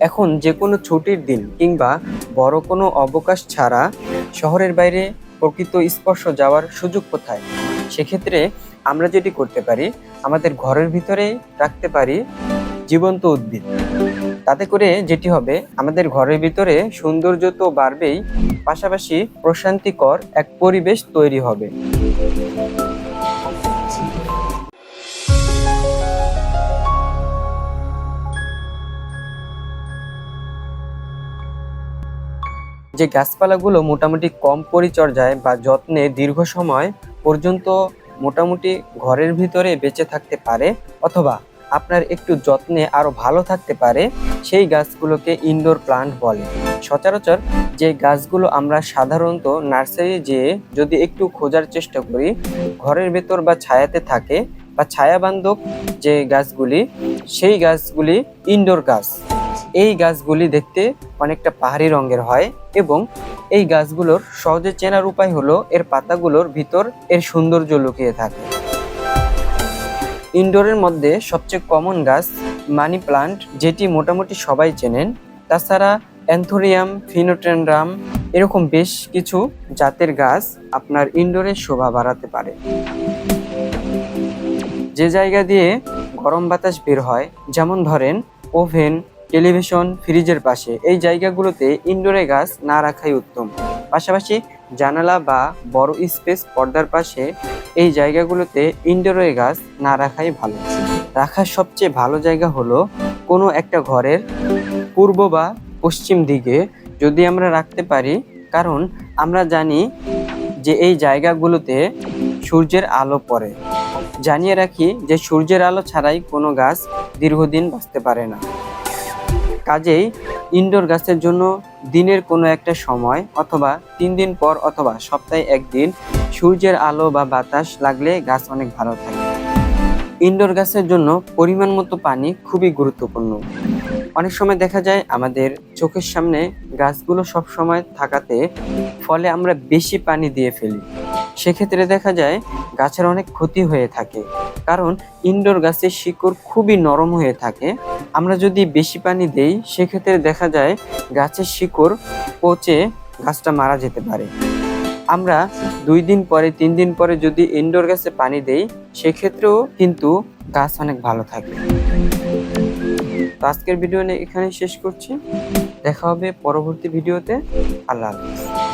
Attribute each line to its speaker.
Speaker 1: এখন যে কোনো ছুটির দিন কিংবা বড় কোনো অবকাশ ছাড়া শহরের বাইরে প্রকৃত স্পর্শ যাওয়ার সুযোগ কোথায়? সেক্ষেত্রে আমরা যেটি করতে পারি, আমাদের ঘরের ভিতরেই রাখতে পারি জীবন্ত উদ্ভিদ। তাতে করে যেটি হবে, আমাদের ঘরের ভিতরে সৌন্দর্য তো বাড়বেই, পাশাপাশি প্রশান্তিকর এক পরিবেশ তৈরি হবে। যে গাছপালাগুলো মোটামুটি কম পরিচর্যায় বা যত্নে দীর্ঘ সময় পর্যন্ত মোটামুটি ঘরের ভিতরে বেঁচে থাকতে পারে অথবা আপনার একটু যত্নে আরও ভালো থাকতে পারে, সেই গাছগুলোকে ইনডোর প্লান্ট বলে। সচরাচর যে গাছগুলো আমরা সাধারণত নার্সারি যেয়ে যদি একটু খোঁজার চেষ্টা করি, ঘরের ভেতর বা ছায়াতে থাকে বা ছায়াবান্ধব যে গাছগুলি, সেই গাছগুলি ইনডোর গাছ। এই গাছগুলি দেখতে অনেকটা পাহাড়ি রঙের হয় এবং এই গাছগুলোর সহজে চেনার উপায় হলো এর পাতাগুলোর ভিতর এর সৌন্দর্য লুকিয়ে থাকে। ইনডোরের মধ্যে সবচেয়ে কমন গাছ মানি প্লান্ট, যেটি মোটামুটি সবাই চেনেন। তাছাড়া অ্যান্থোরিয়াম ফিনোট্রেন্ড্রাম এরকম বেশ কিছু জাতের গাছ আপনার ইনডোরের শোভা বাড়াতে পারে। যে জায়গা দিয়ে গরম বাতাস বের হয়, যেমন ধরেন ওভেন টেলিভিশন ফ্রিজের পাশে। এই জায়গাগুলোতে ইনডোরে গাছ না রাখাই উত্তম। পাশাপাশি জানালা বা বড় স্পেস পর্দার পাশে এই জায়গাগুলোতে ইনডোরে গাছ না রাখাই ভালো। রাখার সবচেয়ে ভালো জায়গা হলো কোনো একটা ঘরের পূর্ব বা পশ্চিম দিকে যদি আমরা রাখতে পারি, কারণ আমরা জানি যে এই জায়গাগুলোতে সূর্যের আলো পড়ে। জানিয়ে রাখি যে সূর্যের আলো ছাড়াই কোনো গাছ দীর্ঘদিন বাঁচতে পারে না। কাজেই ইনডোর গাছের জন্য দিনের কোনো একটা সময় অথবা তিন দিন পর অথবা সপ্তাহে একদিন সূর্যের আলো বা বাতাস লাগলে গাছ অনেক ভালো থাকে। ইনডোর গাছের জন্য পরিমাণ মতো পানি খুবই গুরুত্বপূর্ণ। অনেক সময় দেখা যায় আমাদের চোখের সামনে গাছগুলো সব সময় থাকাতে ফলে আমরা বেশি পানি দিয়ে ফেলি। সেক্ষেত্রে দেখা যায় গাছের অনেক ক্ষতি হয়ে থাকে। কারণ ইনডোর গাছের শিকড় খুবই নরম হয়ে থাকে। আমরা যদি বেশি পানি দেই, সেক্ষেত্রে দেখা যায় গাছের শিকড় পচে গাছটা মারা যেতে পারে। আমরা দুই দিন পরে, তিন দিন পরে যদি ইনডোর গাছে পানি দেই, সেক্ষেত্রেও কিন্তু গাছ অনেক ভালো থাকে। তো আজকের ভিডিও এখানে শেষ করছি। দেখা হবে পরবর্তী ভিডিওতে। আল্লাহ হাফিজ।